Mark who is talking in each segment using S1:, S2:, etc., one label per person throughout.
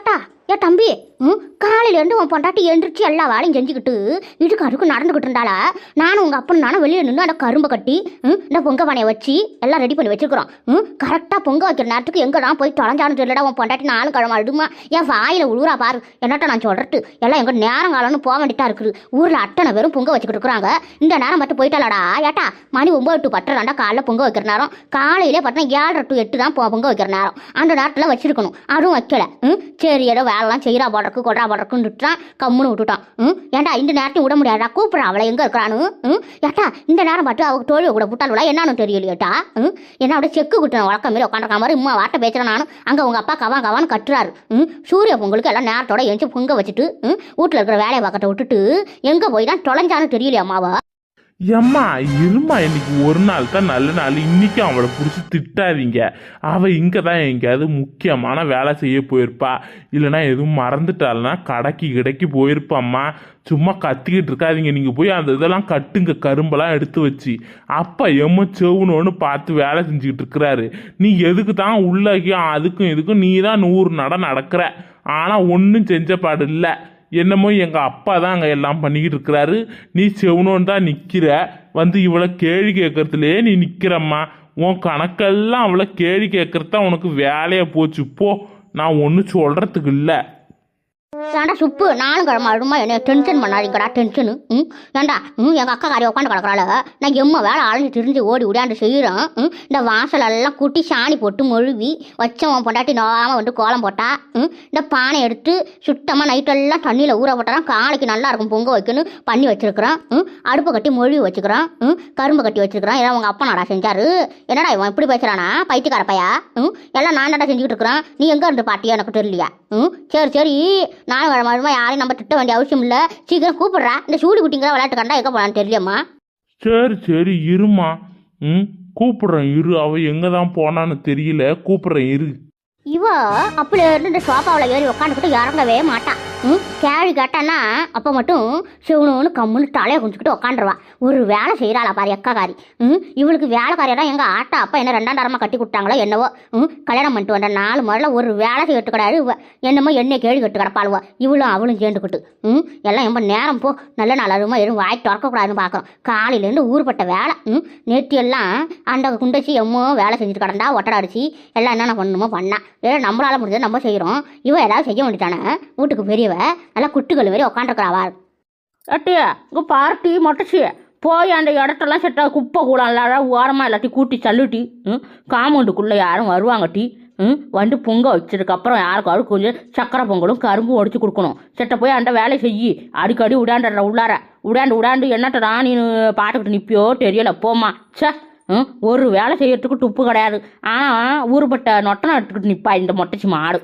S1: ஏட்டா ஏ தம்பி ம் காலையிலேருந்து உன் பொண்டாட்டி எந்திரிச்சு எல்லா வேலையும் செஞ்சுக்கிட்டு இதுக்கு அதுக்கு நடந்துக்கிட்டு இருந்தாளா? நானும் உங்கள் அப்பன் நானும் வெளியே நின்று அந்த கரும்பை கட்டி ம் இந்த பொங்க பானையை வச்சு எல்லாம் ரெடி பண்ணி வச்சுருக்கிறோம். ம் கரெக்டாக பொங்க வைக்கிற நேரத்துக்கு எங்கே தான் போய் தொலைஞ்சான்னு தெரியலடா உன் பொண்டாட்டி நானும் கிழமை அடுமா என் வாயில் உழுவுறா பாரு. என்னட்ட நான் சொல்கிறது எல்லாம் எங்கள் நேரம் காலம்னு போக வேண்டியதா இருக்குது. ஊரில் அத்தனை பேரும் பொங்க வச்சுக்கிட்டு இருக்கிறாங்க. இந்த நேரம் மட்டும் போயிட்டாலடா ஏட்டா மணி ஒம்பது டு பத்து ரெண்டா காலைல பொங்க வைக்கிற நேரம். காலையிலே பார்த்தா ஏழரை டு எட்டு தான் பொங்க வைக்கிற நேரம். அந்த நேரத்தில் வச்சிருக்கணும். அதுவும் வைக்கல. ம் சரி ஏதோ வேலைலாம் செய்கிறா போடுறக்கு கொடா போடுறக்குன்னு விட்டுட்டான் கம்முன்னு விட்டுட்டான். ம்? ஏன்டா இந்த நேரத்தையும் விட முடியாதா கூப்பிட்றா அவளை எங்கே இருக்கிறானு ம்? ஏட்டா இந்த நேரம் பார்த்து அவங்க தோழியை கூட விட்டாளுவா என்னன்னு தெரியலையேட்டா? ம்? என்ன அப்படியே செக்கு குட்டுன வழக்கம் மாரி உட்காந்துருக்க மாதிரி இம்மா வார்த்தை பேசுகிறேன் நானும். அங்கே உங்கள் அப்பா கவான் கவான்னு கட்டுறாரு. ம்? சூரிய பொங்கலுக்கு எல்லாம் நேரத்தோட எழுந்து பொங்க வச்சுட்டு ம்? வீட்டில் இருக்கிற வேலையை பார்க்கட்ட விட்டுட்டு எங்கே போய் தான் தொலைஞ்சான்னு தெரியலையா அம்மாவா?
S2: ஏம்மா இருமா இன்னைக்கு ஒரு நாள் தான் நல்ல நாள். இன்னைக்கும் அவளை பிடிச்சி திட்டாதீங்க. அவள் இங்கே தான் எங்கேயாவது முக்கியமான வேலை செய்ய போயிருப்பா. இல்லைன்னா எதுவும் மறந்துட்டாள்னா கடைக்கு கிடைக்கு போயிருப்பாம்மா. சும்மா கத்திக்கிட்டு இருக்காதீங்க. நீங்கள் போய் அந்த இதெல்லாம் கட்டுங்க. கரும்பெல்லாம் எடுத்து வச்சு. அப்பா எம்ம செவுனோன்னு பார்த்து வேலை செஞ்சுக்கிட்டு இருக்கிறாரு. நீ எதுக்கு தான் உள்ளக்கும் அதுக்கும் இதுக்கும் நீ தான் நூறு நட நடக்கிற. ஆனால் ஒன்றும் செஞ்ச பாடு இல்லை. என்னமோ எங்கள் அப்பா தான் அங்கே எல்லாம் பண்ணிக்கிட்டு இருக்கிறாரு. நீ செவனோன்னு தான் நிற்கிற வந்து இவ்வளோ கேள்வி கேட்கறதுலே நீ நிற்கிறம்மா உன் கணக்கெல்லாம் அவளை கேள்வி கேட்குறது தான் உனக்கு வேலையை போச்சு. போ நான் ஒன்றும் சொல்கிறதுக்கு இல்லை.
S1: ஏன்டா சுப்பு? நானும் கிழமை அழுமா என்ன டென்ஷன் பண்ணாதீங்கடா டென்ஷனு ம்? ஏண்டா ம்? எங்கள் அக்கா காரி உட்காந்து கிடக்குறாள். நான் எம்ம வேலை அலைஞ்சு திரிஞ்சு ஓடி ஓடியாண்டு செய்கிறேன் ம்? இந்த வாசல் எல்லாம் கூட்டி சாணி போட்டு மொழுவி வச்சவன் பொண்டாட்டி நோகாமல் வந்து கோலம் போட்டா. ம்? இந்த பானை எடுத்து சுத்தமாக நைட்டெல்லாம் தண்ணியில் ஊற போட்டால் காலைக்கு நல்லா இருக்கும். பொங்க வைக்கணும். பண்ணி வச்சிருக்கிறேன். ம்? அடுப்பை கட்டி மொழுவி வச்சுக்கிறேன். ம்? கரும்பு கட்டி வச்சிருக்கிறேன். ஏன்னா உங்கள் அப்பா நாடா செஞ்சாரு? என்னடா இவன் இப்படி பேசுகிறானா பைத்தியக்கார பையா? ம்? எல்லாம் நான் நடா செஞ்சுக்கிட்டு இருக்கிறேன். நீ எங்கே இருந்து பாட்டியா எனக்கு தெரியலையா? ம்? சரி சரி. நானும் கிழமை யாரையும் நம்ம திட்ட வேண்டிய அவசியம் இல்லை. சீக்கிரம் கூப்பிடுறா. இந்த சூடி குட்டிங்கிற விளையாட்டு கண்டா எங்கே போனான்னு தெரியலையம்மா
S2: சரி சரி இருமா. ம் கூப்பிட்றேன் இரு. அவள் எங்கே தான் போனான்னு தெரியல. கூப்பிட்றேன் இரு.
S1: இவ அப்படி இருந்து இந்த சோஃபாவில் ஏறி உட்காந்துக்கிட்டு இறங்கவே மாட்டா. ம் கேள்வி கேட்டான்னா அப்போ மட்டும் சிவனு கம்முன்னு தலையை குஞ்சுக்கிட்டு உட்காந்துருவா ஒரு வேலை செய்கிறாளா பாரு எக்காக்காரி ம் இவளுக்கு வேலைக்காரியெல்லாம் எங்கள் ஆட்டா அப்பா என்ன ரெண்டாம் தரமாக கட்டி கொடுத்தாங்களோ என்னவோ. ம் கல்யாணம் பண்ணிட்டு வந்த நாலு முதல்ல ஒரு வேலை செய்யட்டு கிடையாது இவ என்னமோ என்ன கேள்வி கட்டு கிடப்பாளுவா. இவளும் அவளும் சேர்ந்துக்கிட்டு. ம் எல்லாம் ரொம்ப நேரம் போ நல்ல நாள் அருமா எதுவும் வாய் திறக்கக்கூடாதுன்னு பார்க்குறோம் காலையிலேருந்து ஊர்பட்ட வேலை ம் நேற்று எல்லாம் அந்த குண்டச்சி எம்மோ வேலை செஞ்சுட்டு கிடந்தா ஒட்டடை அடிச்சு எல்லாம் என்னென்ன பண்ணணுமோ பண்ணா. ஏதோ நம்மளால் முடிஞ்சதை நம்ம செய்கிறோம் இவன் ஏதாவது செய்ய வேண்டியதானே வீட்டுக்கு பெரியவ நல்லா குட்டுகள் வரை உட்காந்துருக்குறாவா
S3: அட்டியா இங்கே பார்ட்டி மொட்டச்சி. போய் அந்த இடத்தெல்லாம் செட்டாக குப்பை கூட இல்லாத ஓரமாக எல்லாத்தையும் கூட்டி தள்ளுட்டி ம் காம்பவுண்டுக்குள்ளே யாரும் வருவாங்க டீ. ம் வந்து பொங்க வச்சதுக்கப்புறம் யாருக்காவது கொஞ்சம் சக்கரை பொங்கலும் கரும்பும் ஒடிச்சு கொடுக்கணும். செட்ட போய் அந்த வேலையை செய்யி. அடிக்கடி உடாண்டுற உள்ளார. உடாண்டு உடாண்டு என்னட்டடா நீ பாட்டுக்கிட்டு நிற்பியோ தெரியல போமா ச்சே ம் ஒரு வேலை செய்யறதுக்கு துப்பு கிடையாது. ஆனால் ஊருப்பட்ட நொட்டனை எடுத்துக்கிட்டு நிற்பா இந்த மொட்டச்சி மாடு.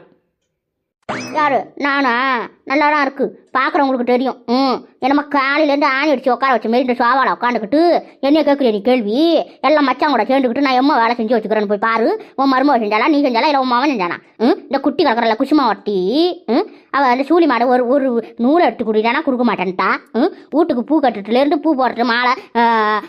S1: யாரு? நானா? நல்லா தான் இருக்கு. பார்க்குறவங்களுக்கு தெரியும். ம். என்னம்மா காலையிலேருந்து ஆணி அடிச்சு உட்கார வச்ச மாரி இந்த சோவாவில் உட்காந்துக்கிட்டு என்ன கேட்குறிய நீ கேள்வி? எல்லாம் மச்சான் கூட சேர்ந்துக்கிட்டு நான் எம்மா வேலை செஞ்சு வச்சுக்கிறேன்னு போய் பாரு. உன் மருமக செஞ்சாலா நீ செஞ்சாலா இல்லை உன் மாவன் செஞ்சானா? ம்? இந்த குட்டி கலக்கறல குசுமா ஒட்டி ம்? அவள் அந்த சூழி மாடு ஒரு ஒரு நூலை எடுத்து குடினா கொடுக்க மாட்டேன்ட்டா. ம்? வீட்டுக்கு பூ கட்டுறதுலேருந்து பூ போடுறது மாலை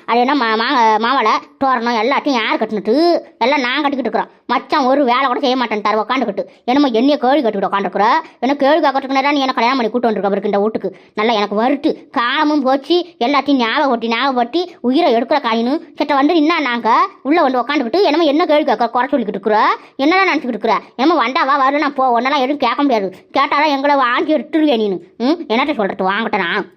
S1: அது என்ன மா மா மாவளை தோரணம் எல்லாத்தையும் யார் கட்டினுட்டு எல்லாம் நான் கட்டிக்கிட்டு இருக்கிறோம். மச்சான் ஒரு வேலை கூட செய்ய மாட்டேன்ட்டார் உட்காந்துக்கிட்டு என்னமோ என்னைய கேள்வி கட்டிக்கிட்டு உட்காந்துருக்குற என்ன கேள்வி காக்கிறதுக்குனா நீ என்ன கல்யாணம் பண்ணி கூட்டு வந்துருக்க அவருக்கு இந்த வீட்டுக்கு? நல்லா எனக்கு வருட்டு காலமும் போச்சு எல்லாத்தையும் ஞாபகப்பட்டி ஞாபகப்பட்டி உயிரை எடுக்கிற காயின்னு கிட்ட வந்து என்ன நாங்கள் உள்ளே வந்து உட்காந்துக்கிட்டு என்னமோ என்ன கேள்வி கேட்க குறை சொல்லிக்கிட்டு இருக்கிற? என்னதான் நினச்சிக்கிட்டு இருக்கிற? என்னமோ வண்டாவா வரும் நான் போ ஒன்னெல்லாம் எதுவும் கேட்க முடியாது. கேட்டாலும் எங்களை வாங்கி எடுத்துருவே நீனு? ம்? என்னட்ட சொல்கிறது வாங்கிட்டேன்? நான்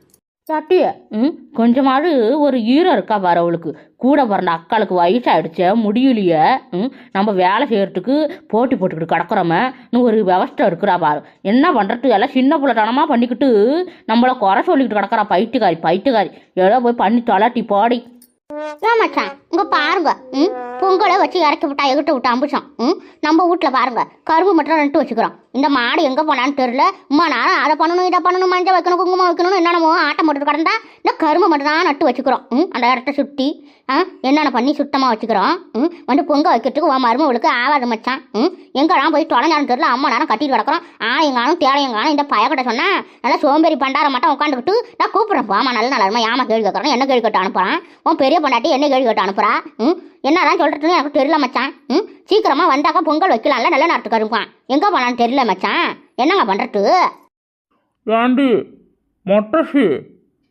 S3: சட்டி ம்? கொஞ்சமாவது ஒரு ஈரம் இருக்கா பாரு அவளுக்கு. கூட பிறந்த அக்காளுக்கு வயசாயிடுச்ச முடியலையே. ம்? நம்ம வேலை செய்யறதுக்கு போட்டி போட்டுக்கிட்டு கிடக்குறோமே. ஒரு விவஸ்தை இருக்கிறா பாரு. என்ன பண்ணுறது எல்லாம் சின்ன பிள்ளைத்தனமாக பண்ணிக்கிட்டு நம்மளை குறை சொல்லிக்கிட்டு கிடக்குறா பைட்டுக்காரி பைட்டுக்காரி ஏதோ போய் பண்ணி தொலாட்டி போடி.
S1: மச்சான்? இங்க பாருங்க ம்? பொங்கலை வச்சு இறக்கி விட்டா எகிட்ட விட்டா அம்பிச்சான் ம்? நம்ம வீட்டில் பாருங்க கரும்பு மட்டும் நட்டு வச்சுக்கிறோம். இந்த மாடு எங்கே போனான்னு தெரில உமா நானும் அதை பண்ணணும் இதை பண்ணணும் மஞ்சள் வைக்கணும் குங்குமம் வைக்கணும் என்னென்னமோ ஆட்டம் போட்டு கிடந்தா இந்த கரும்பு மட்டும் தான் நட்டு வச்சுக்கிறோம் ம்? அந்த இடத்த சுற்றி ஆ? என்னென்ன பண்ணி சுத்தமாக வச்சுக்கிறோம் ம்? வந்து பொங்க வைக்கிறதுக்கு உன் மருமவளுக்கு ஆவாது மச்சான் ம்? எங்கெல்லாம் போய் தொலைஞ்சாலும் தெரில அம்மா நேரம் கட்டிட்டு கிடக்குறோம். ஆயங்கானும் எங்காலும் இந்த பயக்கிட்ட சொன்னா நல்லா சோம்பேறி பண்டார மட்டும் உட்காந்துக்கிட்டு நான் கூப்பிட்றேன் போமா நல்ல நல்லா ஏமா கேள்வி கேட்குறேன் என்ன கேள்வி கேட்டு அனுப்புறான்? உன் பெரிய பொண்டாட்டி என்ன கேள்வி கேட்டு அனுப்புறா ம்? என்னதான் சொல்கிறதுன்னு எனக்கு தெரியல மச்சான். ம்? சீக்கிரமாக வந்தாக்கா பொங்கல் வைக்கலாம்ல நல்ல நேரத்துக்கு அருப்பான் எங்கே போனான்னு தெரியல மச்சான். என்னங்க பண்ணுறது
S2: ஏண்டி மொட்டசி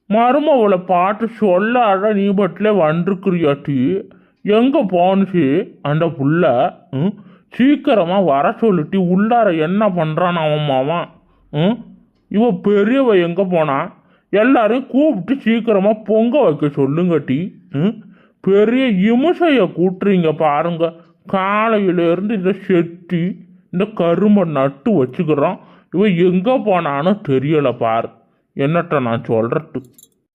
S2: மருமவளை பார்த்து சொல்லாத நீ பட்டில வந்திருக்கிறியாட்டி? எங்கே போனுச்சு அந்த புள்ள? ம்? சீக்கிரமாக வர சொல்லிட்டு உள்ளார என்ன பண்ணுறான் அவன் மாவன்? ம்? இவ பெரியவ எங்கே போனா? எல்லாரையும் கூப்பிட்டு சீக்கிரமாக பொங்க வைக்க சொல்லுங்கட்டி ம்? பெரிய இமுசையை கூட்டுறீங்க பாருங்க. காலையிலேருந்து இந்த செட்டி இந்த கரும்பை நட்டு வச்சுக்கிறோம் இவன் எங்கே போனான்னு தெரியலை பாரு. என்னட்ட நான் சொல்கிறது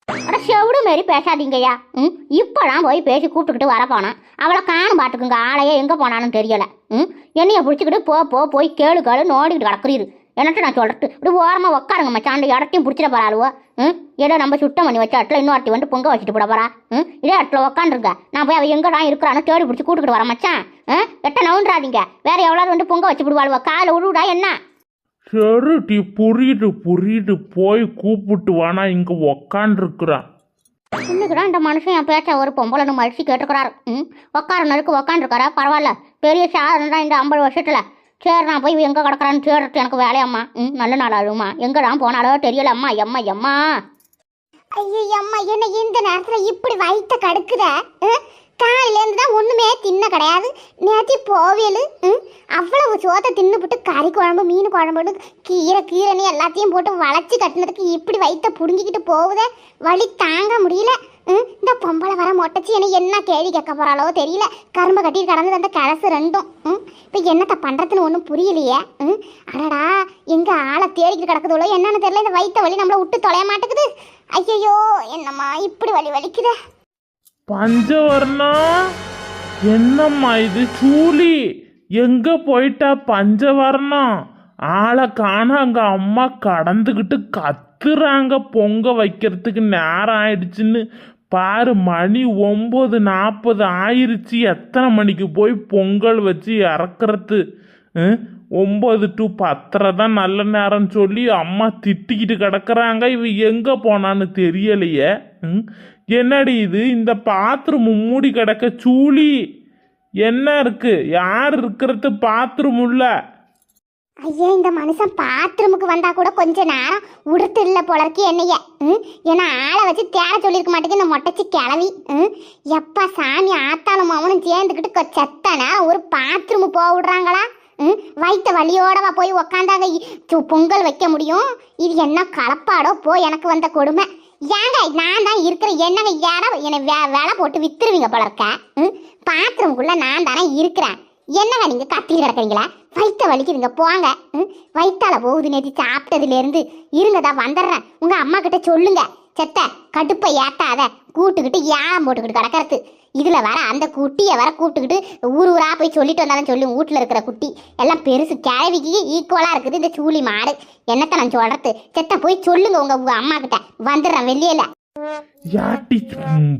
S1: அட செவிடு மாரி பேசாதீங்கய்யா. ம்? இப்போலாம் போய் பேசி கூப்பிட்டுக்கிட்டு வர போனான். அவளை காணும் பாட்டுக்குங்க ஆளையே எங்கே போனான்னு தெரியலை. ம்? என்னைய பிடிச்சிக்கிட்டு போ போ போய் கேளு கேளு நோண்டிக்கிட்டு கிடக்குறீரு. என்னட்ட நான் சொல்கிறது இப்படி ஓரமாக உட்காருங்க மச்சான் அந்த இடத்தையும் பிடிச்சிட போறாளுவோ ம்? ஏதோ நம்ம சுத்தம் பண்ணி வச்ச இடத்துல இன்னொருத்தி வந்து பொங்க வச்சுட்டு போட போறா. ம்? இதே இடத்துல உட்காந்துருங்க நான் போய் அவள் எங்கடா இருக்கிறான்னு தேடி பிடிச்சி கூட்டுக்கிட்டு வரேன் மச்சான். ஆ எட்ட நவுன்றாதீங்க வேற எவ்வளோ வந்து பொங்க வச்சு விடுவாளுவோ காலை விடுடா என்ன?
S2: சரி டி புரியுது புரியுது. போய் கூப்பிட்டு வானா இங்கே உக்காண்டிருக்கிறான்
S1: இன்னைக்குதான் இந்த மனுஷன் என் பேச்ச ஒரு பொம்பளை மடிச்சு கேட்டுக்கிறாரு? ம்? உக்கார நறுக்கு உக்காந்துருக்காரா? பரவாயில்ல. பெரிய சாதனை தான் இந்த ஐம்பது வருஷத்துல. சரி நான் போய் எங்கே கிடக்குறான்னு தேடுறது எனக்கு வேலையம்மா ம் நல்ல நாள் அழுமா எங்கே நான் போனாலோ தெரியலம்மா எம்மா எம்மா.
S4: ஐயோ அம்மா என்ன இந்த நேரத்தில் இப்படி வயித்த கடுக்குத காலையிலேருந்து தான் ஒன்றுமே தின்ன கிடையாது. நேற்றி போவியல் அவ்வளவு சோத்தை தின்னுபிட்டு கறி குழம்பு மீன் குழம்புன்னு கீரை கீரைன்னு எல்லாத்தையும் போட்டு வளைச்சி கட்டினதுக்கு இப்படி வயிற்ற புடுங்கிக்கிட்டு போகுதே? வழி தாங்க முடியல. இந்த பொம்பளை வர மொட்டச்சி என்ன என்ன கேள்வி கேட்க போறாளோ தெரியல. கரும்பு கட்டி கடந்து அந்த கலசு ரெண்டும். ம், இப்போ என்னத்தை பண்றதுன்னு ஒன்றும் புரியலையே. ம், அடடா எங்கே ஆளை தேடிக்கிட்டு கிடக்குதோ என்னன்னு தெரியல. இந்த வயிற்ற வலி நம்மளை விட்டு தொலைய மாட்டேங்குது. ஐயையோ என்னம்மா இப்படி வலி வலிக்குத?
S2: பஞ்சவர்ணம் என்னம்மா இது? சூலி எங்க போயிட்டா பஞ்சவர்ணம் ஆளை காண அங்க அம்மா கடந்துக்கிட்டு கத்துறாங்க பொங்க வைக்கிறதுக்கு நேரம் ஆயிடுச்சுன்னு. பாரு மணி ஒம்பது நாற்பது ஆயிடுச்சு எத்தனை மணிக்கு போய் பொங்கல் வச்சு இறக்குறது? ஒம்பது டு பத்தரை தான் நல்ல நேரம்னு சொல்லி அம்மா திட்டிக்கிட்டு கிடக்குறாங்க. இவ எங்கே போனான்னு தெரியலையே. ம்? என்னடி இது? இந்த பாத்ரூம் மூடி கிடக்க சூழி. என்ன இருக்குது யார் இருக்கிறது பாத்ரூம் இல்லை
S4: ஐயோ இந்த மனுஷன் பாத்ரூமுக்கு வந்தா கூட கொஞ்ச நேரம் உடுத்து இல்லை போல இருக்கு என்னைய. ம், ஏன்னா ஆளை வச்சு தேட சொல்லியிருக்க மாட்டேங்க இந்த மொட்டச்சி கிளவி ம், எப்பா சாமி ஆத்தாலும் அவனும் சேர்ந்துக்கிட்டு செத்தனா ஒரு பாத்ரூமு போக விடுறாங்களா? ம், வயித்த வலியோடவா போய் உக்காந்தாங்க. பொங்கல் வைக்க முடியும்? இது என்ன கலப்பாடோ போ எனக்கு வந்த கொடுமை. ஏங்க நான் தான் இருக்கிறேன் என்னங்க யாரோ என்னை வே வேலை போட்டு வித்துருவீங்க போல இருக்க. ம், பாத்ரூமுக்குள்ள நான் தானே இருக்கிறேன். என்னங்க நீங்க கத்திட்டு கிடக்குறீங்களா? வலிக்கு வலிக்குதுங்க போங்க. வயிற்றால போகுது நேற்று சாப்பிட்டதுல இருந்து இருங்கதா வந்துடுறேன். உங்க அம்மா கிட்ட சொல்லுங்க. செத்த கடுப்பை ஏத்தாத. கூட்டுக்கிட்டு ஏன் போட்டுக்கிட்டு கிடக்கிறது. இதில் வர அந்த குட்டியை வர கூப்பிட்டுக்கிட்டு ஊர் ஊராக போய் சொல்லிட்டு வந்தாலும் சொல்லி வீட்டில் இருக்கிற குட்டி. எல்லாம் பெருசு கிழவிக்கு ஈக்குவலாக இருக்குது இந்த சூழி மாடு. என்னத்த நான் சொல்றது? செத்த போய் சொல்லுங்க உங்க உங்கள் அம்மா கிட்ட. வந்துடுறேன் வெளியில்
S2: யாட்டி ம்,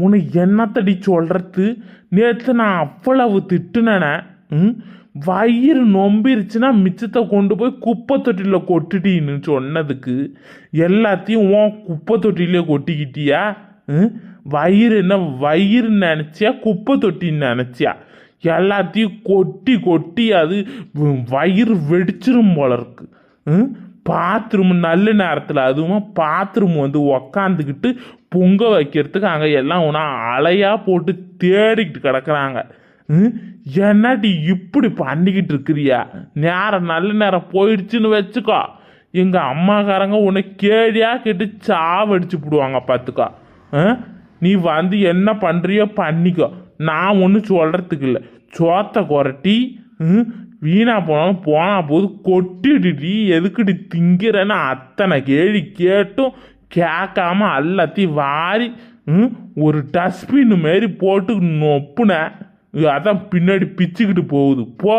S2: உன்னை என்னத்தடி சொல்கிறது நேற்று நான் அவ்வளவு திட்டுனேனே ம்? வயிறு நொம்பிருச்சுன்னா மிச்சத்தை கொண்டு போய் குப்பை தொட்டியில் கொட்டிட்டின்னு சொன்னதுக்கு எல்லாத்தையும் உன் குப்பை தொட்டிலே கொட்டிக்கிட்டியா? ம்? வயிறு என்ன வயிறு நினச்சியா குப்பை தொட்டின்னு நினச்சியா? எல்லாத்தையும் கொட்டி கொட்டி அது வயிறு வெடிச்சிரும் போல இருக்கு. ம்? பாத்ரூம் நல்ல நேரத்தில் அதுவும் பாத்ரூம் வந்து உக்காந்துக்கிட்டு பொங்க வைக்கிறதுக்கு அங்கே எல்லாம் ஒன்றா அலையாக போட்டு தேடிக்கிட்டு கிடக்குறாங்க. ம்? என்னடி இப்படி பண்ணிக்கிட்டு இருக்கிறியா? நேரம் நல்ல நேரம் போயிடுச்சுன்னு வச்சுக்கோ. எங்கள் அம்மாக்காரங்க உன்னை கேடியாக கேட்டு சாவடிச்சு போடுவாங்க பார்த்துக்கோ நீ வந்து என்ன பண்ணுறியோ பண்ணிக்கோ. நான் ஒன்றும் சொல்கிறதுக்கு இல்லை. சோத்தை குரட்டி ம், வீணா போனாலும் போனா போது கொட்டிடுடி எதுக்குடி திங்கிறேன்னு அத்தனை கேள்வி கேட்டும் கேட்காம எல்லாத்தையும் வாரி ம், ஒரு டஸ்ட்பின் மாரி போட்டு நொப்புனேன் அதான் பின்னாடி பிச்சுக்கிட்டு போகுது. போ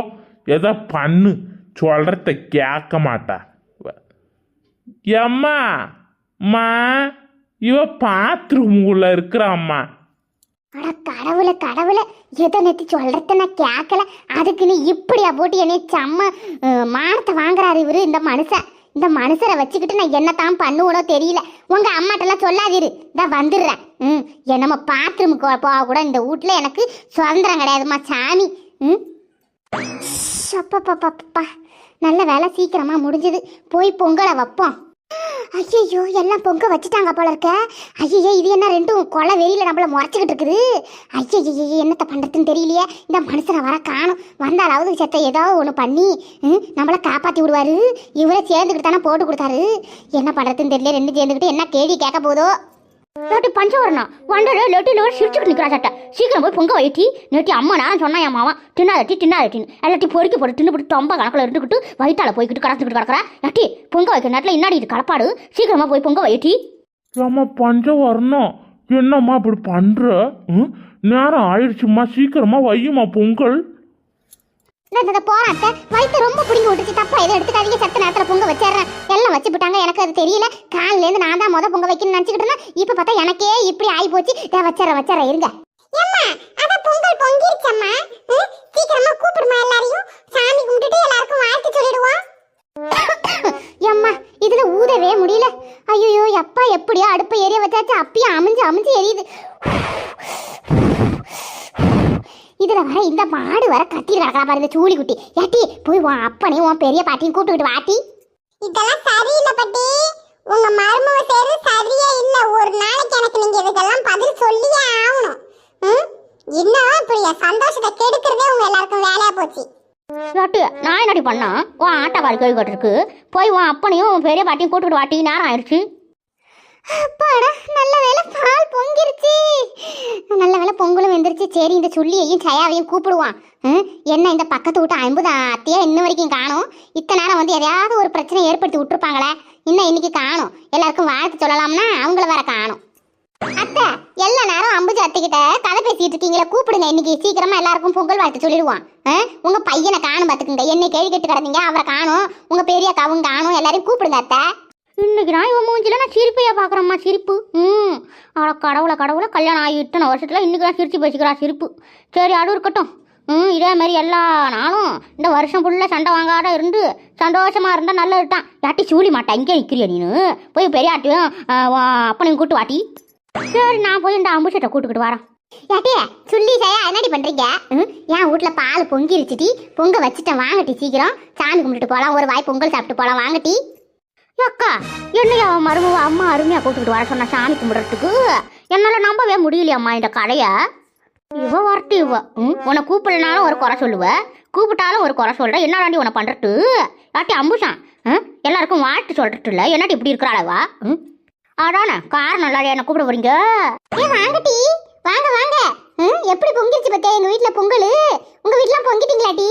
S2: எதா பண்ணு. சொல்கிறத கேட்க மாட்டா. எம்மா மா இவ பாத்ரூம் உள்ள இருக்கிறம்மா.
S4: அட கடவுளை கடவுளை எதை நேற்று சொல்கிறத நான் கேட்கல அதுக்கு நீ இப்படியா போட்டு என்னை செம்ம மானத்தை வாங்குறாரு இவரு இந்த மனுஷன் இந்த மனுஷரை வச்சுக்கிட்டு நான் என்னத்தான் பண்ணுவனோ தெரியல. உங்க அம்மாட்டெல்லாம் சொல்லாதீரு தான் வந்துடுறேன். ம் என்னம்மா பாத்ரூமுக்கு போக கூட இந்த வீட்டில் எனக்கு சுதந்திரம் கிடையாதும்மா சாமி. ம். அப்பப்பப்பப்பா நல்ல வேலை சீக்கிரமா முடிஞ்சது. போய் பொங்கலை வைப்போம். ஐயோ எல்லாம் பொங்க வச்சுட்டாங்க போல இருக்க. ஐயோ இது என்ன ரெண்டும் கொலை வெளியில் நம்மள முறைச்சிக்கிட்டு இருக்குது? ஐயோ என்னத்த பண்றதுன்னு தெரியலையே. இந்த மனுஷனை வர காணும். வந்தாலாவது செத்த ஏதோ ஒன்று பண்ணி ம், நம்மள காப்பாத்தி விடுவாரு. இவரை சேர்ந்துக்கிட்டு தானே போட்டு கொடுத்தாரு. என்ன பண்ணுறதுன்னு தெரியல ரெண்டு சேர்ந்துக்கிட்டு என்ன கேள்வி கேட்க போதோ?
S1: லட்டி பஞ்சவரணா வண்டரு லட்டி லோடு சிரிச்சுட்டு நிற்கிறா சட்டை சீக்கிரம் போய் பொங்க வயிற்றி நேற்று அம்மா நான் சொன்னா என் மாமா தின்னாதட்டி தின்னாதட்டின்னு எல்லாத்தையும் பொறுக்கி போட்டு தின்னு போட்டு தொம்ப கணக்கில் இருந்துக்கிட்டு வயிற்றால போய்கிட்டு கடந்துக்கிட்டு கிடக்குறா. நட்டி பொங்க வைக்கிற நேரத்தில் இன்னாடி இது கலப்பாடு? சீக்கிரமா போய் பொங்க வயிற்றி
S2: ஏம்மா பஞ்சம் வரணும் என்னம்மா இப்படி பண்ணுற ம்? நேரம் ஆயிடுச்சுமா சீக்கிரமா வையுமா பொங்கல்.
S4: இந்த அத்தை. வயிற்று ரொம்ப பிடிங்கி விட்டுச்சு. தப்பா எதுவும் எடுத்துக்காதீங்க. சத்த நேரத்தில் பொங்க வச்சிடுறேன். எல்லாம் வச்சு விட்டாங்க எனக்கு அது தெரியல. காலிலேருந்து நான் தான் முத பொங்க வைக்கணும்னு நினச்சிக்கிட்டு இருந்தேன். இப்போ பார்த்தா எனக்கே இப்படி ஆகி போச்சு இதை வச்சிடறேன் வச்சிடறேன். இருங்க. அம்மா அத பொங்கல் பொங்கிருச்சம்மா. சீக்கிரமா கூப்பிடுமா எல்லாரையும்? சாமி கும்பிட்டுட்டு எல்லாருக்கும் வாழ்த்து சொல்லிடுவோம். எம்மா இதுல ஊதவே முடியல. ஐயோ எப்பா எப்படியோ அடுப்பை எரிய வச்சாச்சு. அப்பயும் அமைஞ்சு அமைஞ்சு எரியுது. வர இந்த மாடு வர கத்தி கிடக்கா பாரு இந்த சூழி குட்டி. ஏட்டி போய் உன் அப்பனையும் உன் பெரிய பாட்டியும் கூப்பிட்டுக்கிட்டு வாட்டி இதெல்லாம் சரியில்லை பட்டி. உங்க மருமக செய்யறது சரியே இல்ல. ஒரு நாளைக்கு எனக்கு நீங்க இதுக்கெல்லாம் பதில் சொல்லியே ஆகணும். ம்? இன்னும் இப்படி என் சந்தோஷத்தை கெடுக்கிறதே உங்க எல்லாருக்கும் வேலையா போச்சு?
S1: லட்டி நான் என்னடி பண்ணா உன் ஆட்டக்காரி கேள்வி கேட்டிருக்கு போய் உன் அப்பனையும் உன் பெரிய பாட்டியும் கூட்டுக்கிட்டு வாட்டி நேரம் ஆயிடுச்சு.
S4: நல்ல வேலை பால் பொங்கிருச்சு. நல்ல வேலை பொங்கலும் வெந்துருச்சு சரி இந்த சுள்ளியையும் சயாவையும் கூப்பிடுவான். என்ன இந்த பக்கத்து விட்டு ஐம்பது அத்தையா இன்ன வரைக்கும் காணும்? இத்தனை நேரம் வந்து எதையாவது ஒரு பிரச்சனை ஏற்படுத்தி விட்டுருப்பாங்களே? இன்னும் இன்னைக்கு காணும். எல்லாருக்கும் வாழ்த்து சொல்லலாம்னா அவங்கள வேற காணும். அத்தை எல்லா நேரம் அம்புஜி அத்தைக்கிட்ட கதை பேசிட்டு இருக்கீங்களே கூப்பிடுங்க இன்னைக்கு. சீக்கிரமா எல்லாருக்கும் பொங்கல் வாழ்த்து சொல்லிடுவான். உங்க பையனை காணும் பாத்துக்குங்க. என்னை கேள்வி கேட்டு கிடந்தீங்க அவரை காணும். உங்க பெரிய கவுங்க காணும். எல்லாரையும் கூப்பிடுங்க அத்தை.
S1: இன்னைக்கு நான் இவன் மூஞ்சில நான் சிரிப்பையா பார்க்குறேம்மா சிரிப்பு. ம். அட கடவுளை கடவுளை கல்யாணம் ஆகி இத்தனை வருஷத்தில் இன்னைக்கு நான் சிரிச்சு பேசிக்கிறா சிரிப்பு. சரி அது இருக்கட்டும். ம் இதே மாதிரி எல்லா நாளும் இந்த வருஷம் ஃபுல்லாக சண்டை வாங்காத இருந்து சந்தோஷமா இருந்தால் நல்லது தான். யாட்டி சூழி மாட்டேன். இங்கே நிற்கிறியா நீனு? போய் பெரிய ஆட்டியும் அப்பனையும் கூட்டு வாட்டி. சரி நான் போய் இந்த அம்புசட்டை கூட்டுக்கிட்டு வரேன்.
S4: ஏட்டே சொல்லி சயா என்னடி பண்றீங்க? ம், என் வீட்ல பால் பொங்கிருச்சுடி. பொங்க வச்சுட்டேன். வாங்கட்டி சீக்கிரம். சாமி கும்பிட்டுட்டு போலாம். ஒரு வாய் பொங்கல் சாப்பிட்டு போலாம். வாங்கட்டி.
S1: அக்கா என்னைய அவன் மருமவ அம்மா அருமையாக கூப்பிட்டுக்கிட்டு வர சொன்ன சாமி கும்பிட்றதுக்கு? என்னால் நம்பவே முடியலையம்மா இந்த கடையை. இவ வரட்டு இவ. ம் உன்னை கூப்பிடலனாலும் ஒரு குறை சொல்லுவ. கூப்பிட்டாலும் ஒரு குறை சொல்கிற என்னடாண்டி உன்னை பண்ணுறட்டு யாட்டி அம்புஷான்? ம் எல்லாருக்கும் வாழ்த்து சொல்கிறது இல்லை. என்னடி இப்படி இருக்கிறாளவா ம் அதானே காரணம் இல்லாத என்னை கூப்பிட போறீங்க?
S4: ஏ வாங்கட்டி வாங்க வாங்க. ம், எப்படி பொங்கிருச்சு பத்தே எங்கள் வீட்டில் பொங்கல். உங்கள் வீட்டிலாம் பொங்கிட்டீங்களாடி?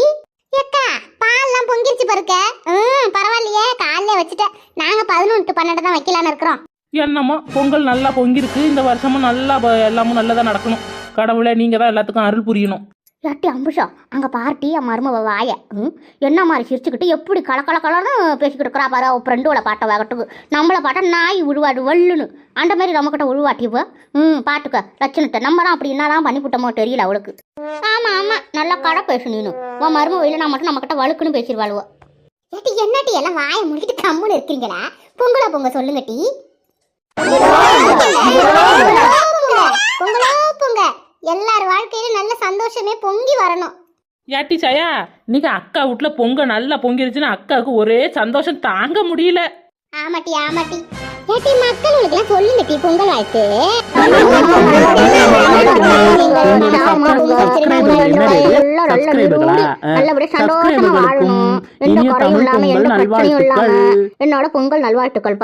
S4: ஏக்கா பால்லாம் பொங்கிருச்சு பாருக்க. ம் பரவாயில்லையே காலையில வச்சுட்டேன் நாங்க பதினொன்று பன்னெண்டு தான் வைக்கலான்னு இருக்கிறோம்.
S5: என்னம்மா பொங்கல் நல்லா பொங்கிருக்கு இந்த வருஷமும் நல்லா ப- எல்லாமும் நல்லதா நடக்கணும். கடவுளே நீங்க தான் எல்லாத்துக்கும் அருள் புரியணும்.
S1: லட்டி அம்புஷா அங்கே பார்ட்டி என் மருமவ வாய. ம் என்ன மாதிரி சிரிச்சுக்கிட்டு எப்படி கல கல கலன்னு பேசிக்கிட்டு இருக்கிறா பாரு அவள் ஃப்ரெண்டோட பாட்டை வாகட்டுக்கு. நம்மளை பாட்டை நாய் விழுவாடு வல்லுன்னு. அந்த மாதிரி நம்மக்கிட்ட உழுவாட்டிவ. இவ ம் பாட்டுக்க. லட்சணத்தை. நம்ம தான் அப்படி என்னதான் பண்ணிவிட்டோமோ தெரியல அவளுக்கு. ஆமாம் ஆமாம் நல்லா கடை பேசு நீனு. உன் மருமவ இல்லைனா மட்டும் நம்மக்கிட்ட வழுக்குன்னு பேசிடுவாளுவோ
S4: ஏட்டி என்னட்டி எல்லாம் வாயை முடிக்கிட்டு கம்முன்னு இருக்கிறீங்களா பொங்கலை பொங்க சொல்லுங்க டி. எல்லார் வாழ்க்கையிலும் நல்ல சந்தோஷமே பொங்கி வரணும்.
S5: ஏட்டி சயா இன்னைக்கு அக்கா வீட்ல பொங்க நல்லா பொங்கிருச்சுன்னு அக்காவுக்கு ஒரே சந்தோஷம் தாங்க முடியல.
S4: ஆமாட்டி ஆமாட்டி. ஏட்டி மக்களுக்கு எல்லாம் சொல்லுங்க டி பொங்கல் வாழ்த்து
S1: நல்லபடியா சந்தோஷமா வாழணும் எந்த குறையும் இல்லாம எந்த பிரச்சனையும் இல்லாம என்னோட பொங்கல் நல்வாழ்த்துக்கள்.